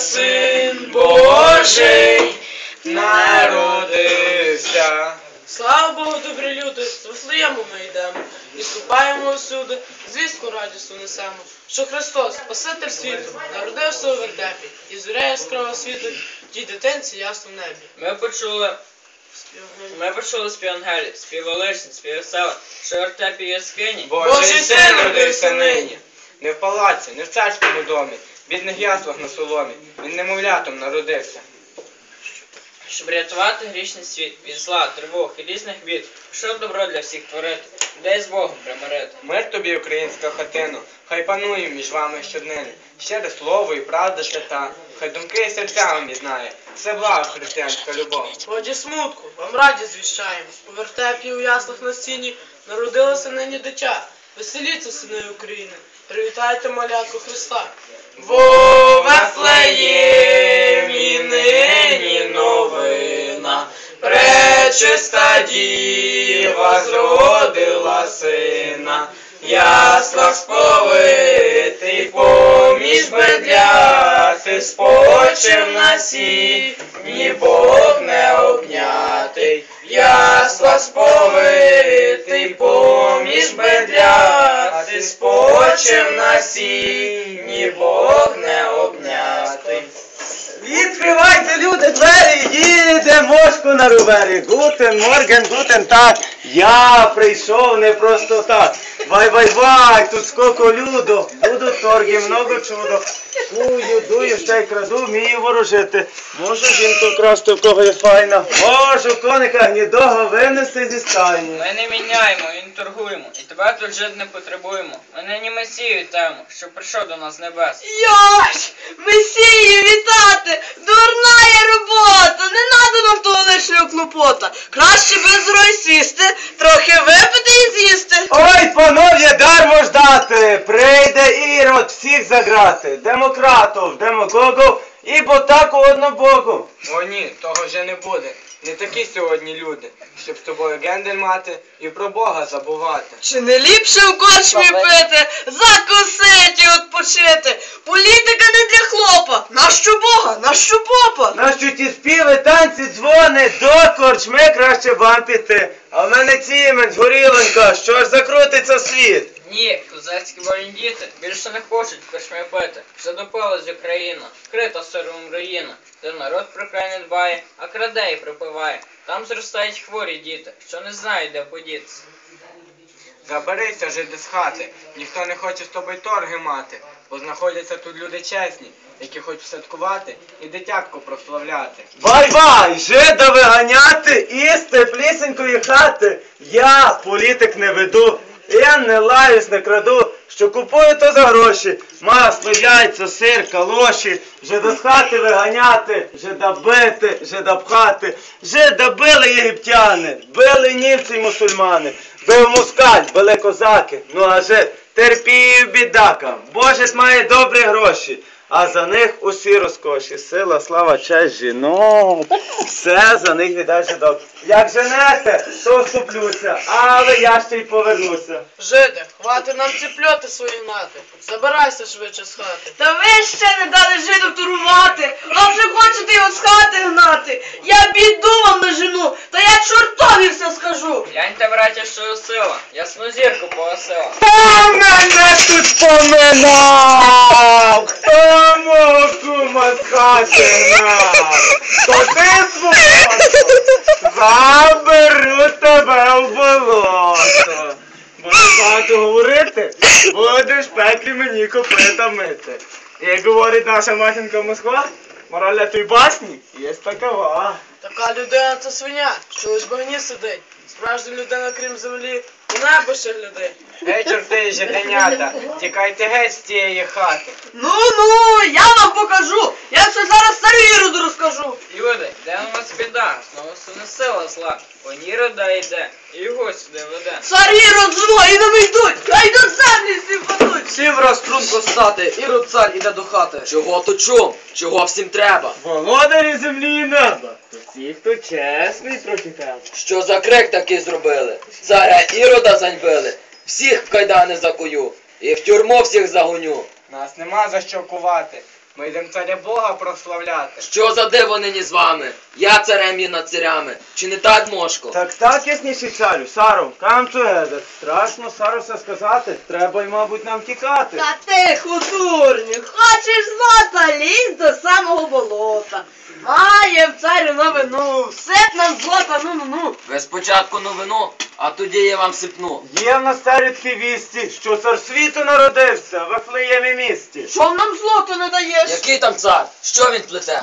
син Божий народився. Слава Богу, добрі люди, з Вифлеєму ми йдемо і ступаємо всюди, звістку радісну несемо, що Христос, Спаситель світу, народився у вертепі, і зоря яскраво світить, тій дитинці ясно в небі. Ми почули, ми почули спів ангелів, спів величний, спів веселий, що в вертепі яскині. Божий син родився нині. Не в палаці, не в царському домі, бідних яслах на соломі. Він немовлятом народився. Щоб рятувати грішний світ від зла, тривог і різних бід, пішов добро для всіх творити, людей з Богом примирити. Мир тобі, українська хатино, хай панує між вами щоднини. Щире слово і правда свята, хай думки і серця вам єднає. Це блага християнська любов. Годі смутку, вам радість звіщаємо. У вертепі у яслах на стіні народилося нині дитя. Веселіться, сини України, привітайте малятку Христа. Во нині новина, пречиста діва зродила сина, яслах сповитий поміж бедляти, спочив на сіні Бог не обнятий, яслах сповитий поміж бедляти, спочив на сіні Бог не обнятий. Відкривайте, люди, двері, їде мошку на рувері. Гутен, морген, гутен так. Я прийшов не просто так. Вай, вай, вай, тут сколько люду. Будуть торги, много чудо. Кую, дую, ще й краду, вмію ворожити. Можу жінку красти, в кого є файна. Можу коника гнідого винести зі стайні. Ми не міняємо і не торгуємо, і тебе тут жити не потребуємо. Ми нині Месію йдемо, що прийшов до нас з небес. Йош! Месію вітати! Дурна є робота! Не надо нам того лишнього клопота. Краще без рой сісти, трохи випити і з'їсти. Ой, панове, дармо ждати, прийде ірод всіх заграти, демократов, демагогов і ботаку однобогу. О ні, того вже не буде. Не такі сьогодні люди, щоб з тобою гендель мати і про Бога забувати. Чи не ліпше в корчмі пити, закусити і відпочити? Політика не для хлопа. Нащо Бога, нащо попа? Нащо ті співи, танці, дзвони, до корчми краще вам піти. А в мене цімень, горілонька, що ж закрутиться світ. Ні, козацькі діти більше не хочуть корчми пити. Вже допилась Україна, вкрита сиром руїна, де народ про край не дбає, а краде і припиває. Там зростають хворі діти, що не знають, де подітися. Заберися жити з хати, ніхто не хоче з тобою торги мати, бо знаходяться тут люди чесні, які хочуть святкувати і дитятку прославляти. Вай-вай, жида виганяти із теплісенької хати. Я політик не веду, я не лаюсь, не краду, що купую то за гроші. Масло, яйця, сир, калоші, жида з хати виганяти, жида бити, жида пхати. Жида били єгиптяни, били німці й мусульмани, бив москаль, били козаки, ну а жид терпів бідака, Божець має добрі гроші. А за них усі розкоші, сила, слава, честь жінок. Все за них віддай жидок. Як женете, то вступлюся, але я ще й повернуся. Жиде, хвати нам ціпльоти свої гнати. Забирайся швидше з хати. Та ви ще не дали жиду турувати, а вже хочете його з хати гнати. Я біду вам на жену, та я чортові все скажу. Гляньте, браття, що сила, ясну зірку погасила. Хто мене тут поминав? Хто з хати гнав? То ти свободу, заберу тебе в болото. Будеш багато говорити, будеш в пеклі мені копита мити. Як говорить наша матінка Москва, мораль этой басні є такова. Така людина це свиня, що лиш в багні сидить. Справжня людина, крім землі, вона небо людей. Гей, чорти жиденята, тікайте геть з цієї хати. Ну ну, я вам покажу. Я все зараз старий Іроду розкажу. Люди, де у вас біда? Знову суне сила зла. По рода йде, і його сюди веде. Цар Ірод зло і нам йдуть, хай до землі всі впадуть. Всім струнко стати, і род цар іде до хати. Чого то чом? Чого всім треба? Володарі землі і неба, то всі, хто чесний проти тебе. Що за крик такий зробили? Царя Ірода заньбили, всіх в кайдани закую, і в тюрму всіх загоню. Нас нема за що кувати. Ми йдемо царя Бога прославляти. Що за диво нині з вами? Я царем є над царями. Чи не так, Мошко? Так так, ясніший царю, Сару, камчугеде. Страшно, Сару, все сказати. Треба й, мабуть, нам тікати. Та ти, худурню, хочеш злота, лізь до самого болота. Маєм царю новину, всип нам злота, ну ну ну. Ви спочатку новину, а тоді я вам сипну. Є в нас царю такі вісті, що цар світу народився в Вифлеємі місті. Що нам злото не даєш? Який там цар? Що він плете?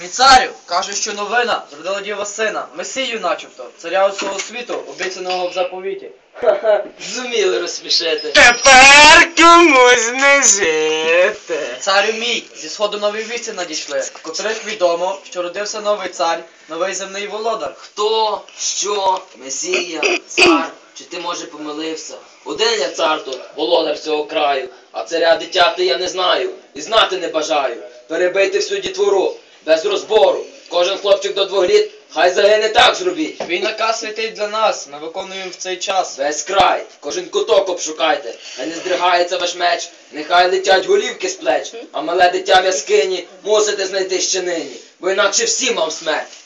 Мій царю, кажуть, що новина зродила діва сина, месію начебто, царя усього світу, обіцяного в заповіті. Ха-ха, зуміли розсмішити. Тепер комусь не жити. Царю мій, зі сходу нові вісті надійшли, в котрих відомо, що родився новий цар, новий земний володар. Хто? Що? Месія? Цар? Чи ти може помилився? Один я цар тут, володар цього краю, а царя дитяти я не знаю і знати не бажаю. Перебити всю дітвору, без розбору. Кожен хлопчик до двох літ, хай загине так зробіть. Твій наказ святий для нас, ми виконуємо в цей час. Весь край, кожен куток обшукайте, хай не здригається ваш меч, нехай летять голівки з плеч, а мале дитя в яскині мусите знайти ще нині, бо інакше всім вам смерть.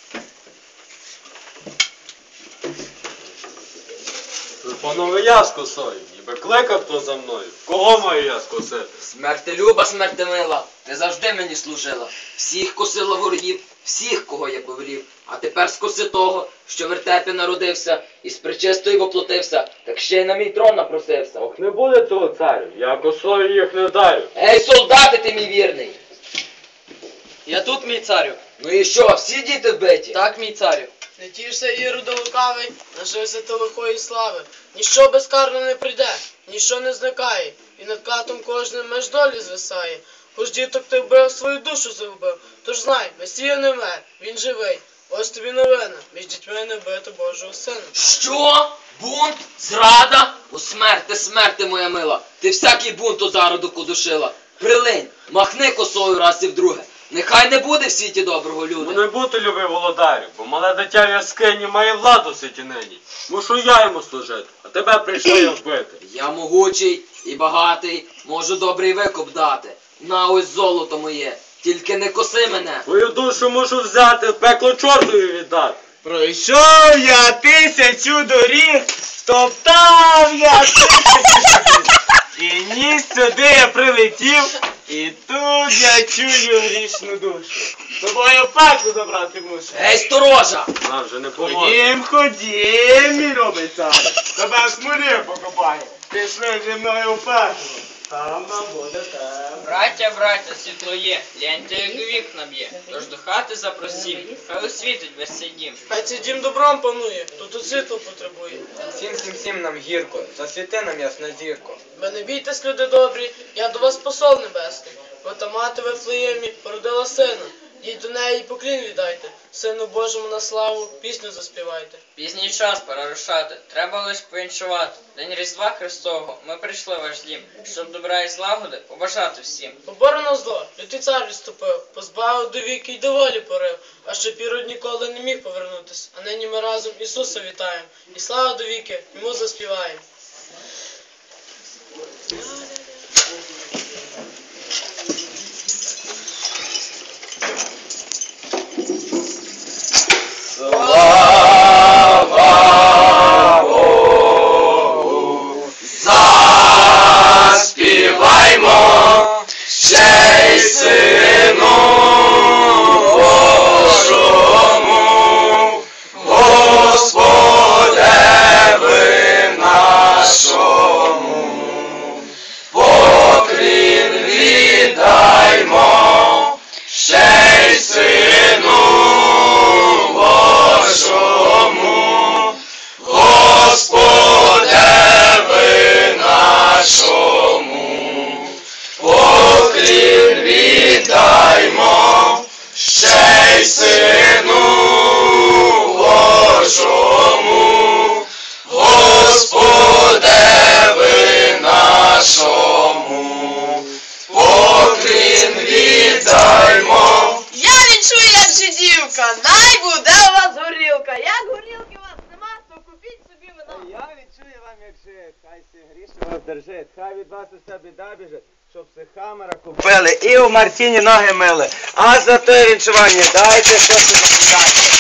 Панове я з косою, ніби кликав хто за мною. Кого маю я скосити? Смерти люба, смерти мила, ти завжди мені служила. Всіх косила ворогів, всіх, кого я повелів. А тепер скоси того, що в вертепі народився, і з причистою воплотився, так ще й на мій трон напросився. Ох, не буде того царю, я косою їх не даю. Ей, солдати ти мій вірний! Я тут, мій царю. Ну і що, всі діти вбиті? Так, мій царю. Не тішся Ірода лукавий, нажився ти лихої слави. Ніщо безкарно не прийде, ніщо не зникає, і над катом кожним меж долі звисає. Хоч діток ти вбив, свою душу загубив. Тож знай, Месія не мер, він живий. Ось тобі новина, між дітьми не бити Божого сина. Що? Бунт? Зрада? У смерти, смерти, моя мила. Ти всякий бунт у зародок удушила. Прилинь, махни косою раз і вдруге. Нехай не буде в світі доброго Ну не бути любий володарю, бо мале дитя в яскині має владу в світі нині. Мушу я йому служити, а тебе прийшли я вбити. Я могучий і багатий, можу добрий викуп дати. На ось золото моє, тільки не коси мене. Твою душу мушу взяти, в пекло чортові віддати. Пройшов я тисячу доріг, стоптав я тисячу доріг. І ніс сюди я прилетів, і тут я чую грішну душу. Тобою пекло забрати мушу. Ей, сторожа! Нам вже не поможе. Ходім, ходім, мій робить цар. Тебе в смолі покопаю. Пішли зі мною в пекло. Там нам буде те. Браття, браття, світло є, гляньте, як вікна б'є. Тож до хати запросім, хай освітить весь цей дім. Хай цей дім добром панує, тут тут світло потребує. Всім всім всім нам гірко, засвіти нам ясна зірко. Ви не бійтесь, люди добрі, я до вас посол небесний. Бо та мати в Вифлеємі породила сина. Їдь до неї поклін віддайте. Сину Божому на славу, пісню заспівайте. Пізній час пора рушати, треба лиш повіншувати. День Різдва Христового, ми прийшли в ваш дім, щоб добра і злагоди побажати всім. Поборено зло, лютий цар відступив, позбавив до віки й доволі порив, а що пірод ніколи не міг повернутись. А нині ми разом Ісуса вітаємо, і слава до віки, йому заспіваємо. the Lord. Відчую вам, як жит, хай сі гріше вас держить, хай від вас уся біда біжить, щоб си хамера купили і у Мартіні ноги мили. А за те вінчування дайте що це запитання.